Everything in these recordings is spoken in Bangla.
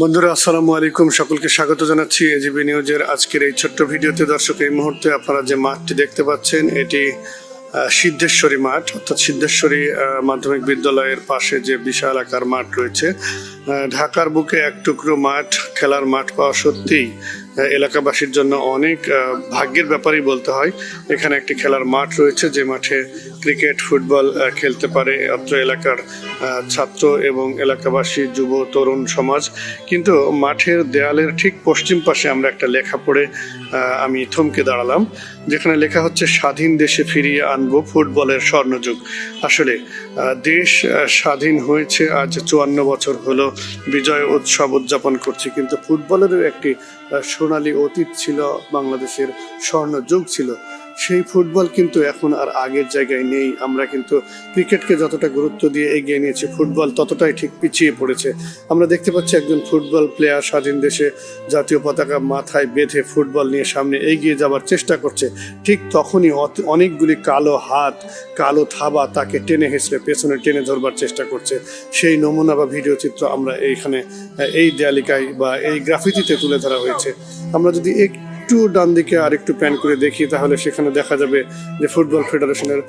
বন্ধুরা, আসসালামু আলাইকুম। সকলকে স্বাগত জানাচ্ছি এজিবি নিউজের আজকের এই ছোট্ট ভিডিওতে। দর্শক, এই মুহূর্তে আপনারা যে মাঠটি দেখতে পাচ্ছেন, এটি সিদ্ধেশ্বরী মাঠ, অর্থাৎ সিদ্ধেশ্বরী মাধ্যমিক বিদ্যালয়ের পাশে যে বিশাল আকার মাঠ রয়েছে ঢাকার বুকে এক টুকরো মাঠ, খেলার মাঠ পাওয়া সত্যিই এলাকাবাসীর জন্য অনেক ভাগ্যের ব্যাপারই বলতে হয়। এখানে একটি খেলার মাঠ রয়েছে, যে মাঠে ক্রিকেট, ফুটবল খেলতে পারে অত্র এলাকার ছাত্র এবং এলাকাবাসী, যুব, তরুণ সমাজ। কিন্তু মাঠের দেয়ালের ঠিক পশ্চিম পাশে আমরা একটা লেখা পড়ে আমি থমকে দাঁড়ালাম, যেখানে লেখা হচ্ছে, স্বাধীন দেশে ফিরিয়ে আনব ফুটবলের স্বর্ণযুগ। আসলে দেশ স্বাধীন হয়েছে, আজ চুয়ান্ন বছর হলো, বিজয় উৎসব উদযাপন করছি, কিন্তু ফুটবলেরও একটি সোনালী অতীত ছিল বাংলাদেশের স্বর্ণযুগ ছিল। সেই ফুটবল কিন্তু এখন আর আগের জায়গায় নেই। আমরা কিন্তু ক্রিকেটকে যতটা গুরুত্ব দিয়ে এগিয়ে নিয়েছি, ফুটবল ততটাই ঠিক পিছিয়ে পড়েছে। আমরা দেখতে পাচ্ছি একজন ফুটবল প্লেয়ার স্বাধীন দেশে জাতীয় পতাকা মাথায় বেঁধে ফুটবল নিয়ে সামনে এগিয়ে যাওয়ার চেষ্টা করছে। ঠিক তখনই অনেকগুলি কালো হাত, কালো থাবা তাকে টেনে হেসড়ে পেছনে টেনে ধরবার চেষ্টা করছে। সেই নমুনা বা ভিডিও চিত্র আমরা এইখানে, এই দেয়ালিকায় বা এই গ্রাফিতিতে তুলে ধরা হয়েছে। আমরা যদি একটু ডান দিকে আর একটু প্যান করে দেখি, তাহলে সেখানে দেখা যাবে যে ফুটবল ফেডারেশনের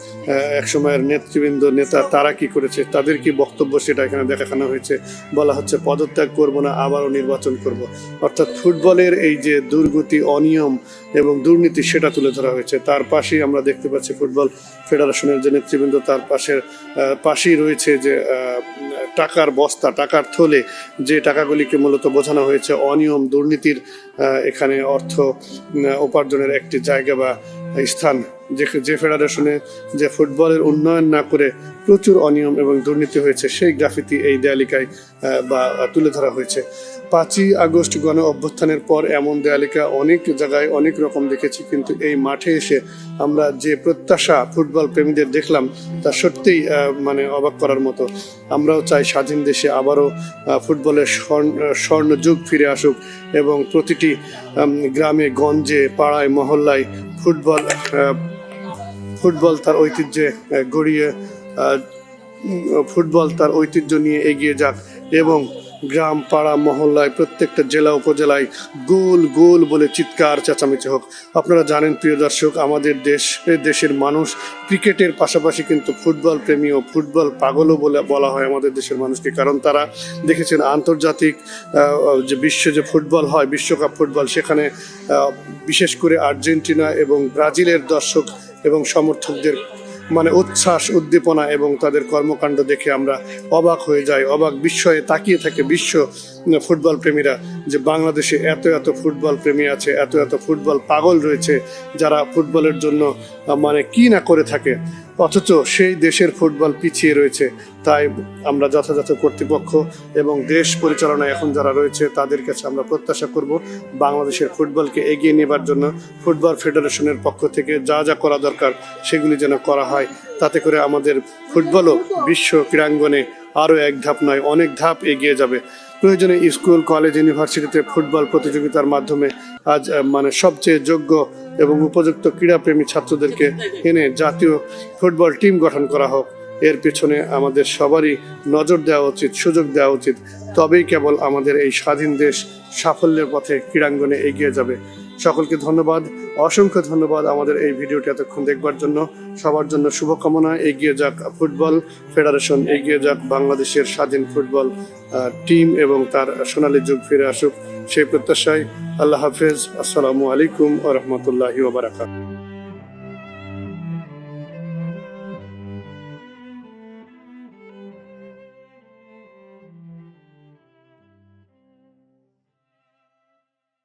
এক সময়ের নেতৃবৃন্দ, নেতা, তারা কি করেছে, তাদের কি বক্তব্য সেটা এখানে দেখানো হয়েছে। বলা হচ্ছে পদত্যাগ করব না, আবারও নির্বাচন করব। অর্থাৎ ফুটবলের এই যে দুর্গতি, অনিয়ম এবং দুর্নীতি সেটা তুলে ধরা হয়েছে। তার পাশেই আমরা দেখতে পাচ্ছি ফুটবল ফেডারেশনের যে নেতৃবৃন্দ, তার পাশের পাশেই রয়েছে যে টাকার বস্তা, টাকার থলে যে টাকাগুলিকে মূলত বোঝানো হয়েছে, অনিয়ম, দুর্নীতির এখানে অর্থ উপার্জনের একটি জায়গা বা স্থান যে যে ফেডারেশনে যে ফুটবলের উন্নয়ন না করে প্রচুর অনিয়ম এবং দুর্নীতি হয়েছে, সেই গ্রাফিতি এই দেয়ালিকায় বা, তুলে ধরা হয়েছে। পাঁচই আগস্ট গণ অভ্যুত্থানের পর এমন দেয়ালিকা অনেক জায়গায় অনেক রকম দেখেছি, কিন্তু এই মাঠে এসে আমরা যে প্রত্যাশা ফুটবল প্রেমীদের দেখলাম, তা সত্যিই মানে অবাক করার মতো। আমরাও চাই স্বাধীন দেশে আবারও ফুটবলের স্বর্ণ স্বর্ণযুগ ফিরে আসুক এবং প্রতিটি গ্রামে, গঞ্জে, পাড়ায়, মহল্লায় ফুটবল ফুটবল তার ঐতিহ্যে গড়িয়ে ফুটবল তার ঐতিহ্য নিয়ে এগিয়ে যাক এবং গ্রাম, পাড়া, মহল্লায়, প্রত্যেকটা জেলা, উপজেলায় গোল গোল বলে চিৎকার, চেঁচামেচি হোক। আপনারা জানেন, প্রিয় দর্শক, আমাদের দেশ দেশের মানুষ ক্রিকেটের পাশাপাশি কিন্তু ফুটবল প্রেমী ও ফুটবল পাগলও বলে, বলা হয় আমাদের দেশের মানুষকে। কারণ তারা দেখেছেন, আন্তর্জাতিক যে বিশ্বে যে ফুটবল হয়, বিশ্বকাপ ফুটবল, সেখানে বিশেষ করে আর্জেন্টিনা এবং ব্রাজিলের দর্শক এবং সমর্থকদের মানে উচ্ছ্বাস, উদ্দীপনা এবং তাদের কর্মকাণ্ড দেখে আমরা অবাক হয়ে যাই, অবাক বিস্ময়ে তাকিয়ে থাকে বিশ্ব ফুটবল প্রেমীরা, যে বাংলাদেশে এত এত ফুটবল প্রেমী আছে, এত এত ফুটবল পাগল রয়েছে, যারা ফুটবলের জন্য মানে কি না করে থাকে। অথচ সেই দেশের ফুটবল পিছিয়ে রয়েছে। তাই আমরা যথাযথ কর্তৃপক্ষ এবং দেশ পরিচালনায় এখন যারা রয়েছে, তাদের কাছে আমরা প্রত্যাশা করব বাংলাদেশের ফুটবলকে এগিয়ে নেবার জন্য ফুটবল ফেডারেশনের পক্ষ থেকে যা যা করা দরকার, সেগুলি যেন করা হয়। তাতে করে আমাদের ফুটবলও বিশ্ব ক্রীড়াঙ্গনে আরও এক ধাপ নয়, অনেক ধাপ এগিয়ে যাবে। প্রয়োজনে স্কুল, কলেজ, ইউনিভার্সিটিতে ফুটবল প্রতিযোগিতার মাধ্যমে আজ মানে সবচেয়ে যোগ্য এবং উপযুক্ত ক্রীড়াপ্রেমী ছাত্রদেরকে এনে জাতীয় ফুটবল টিম গঠন করা হোক। এর পেছনে আমাদের সবারই নজর দেওয়া উচিত, সুযোগ দেওয়া উচিত। তবেই কেবল আমাদের এই স্বাধীন দেশ সাফল্যের পথে ক্রীড়াঙ্গনে এগিয়ে যাবে। সকলকে ধন্যবাদ, অসংখ্য ধন্যবাদ আমাদের এই ভিডিওটি এতক্ষণ দেখবার জন্য। সবার জন্য শুভকামনা, এগিয়ে যাক ফুটবল ফেডারেশন, এগিয়ে যাক বাংলাদেশের স্বাধীন ফুটবল টিম এবং তার সোনালী যুগ ফিরে আসুক। সেই প্রত্যাশায় আল্লাহ হাফেজ। আসসালামু আলাইকুম ও রহমতুল্লাহি ওবরাকাত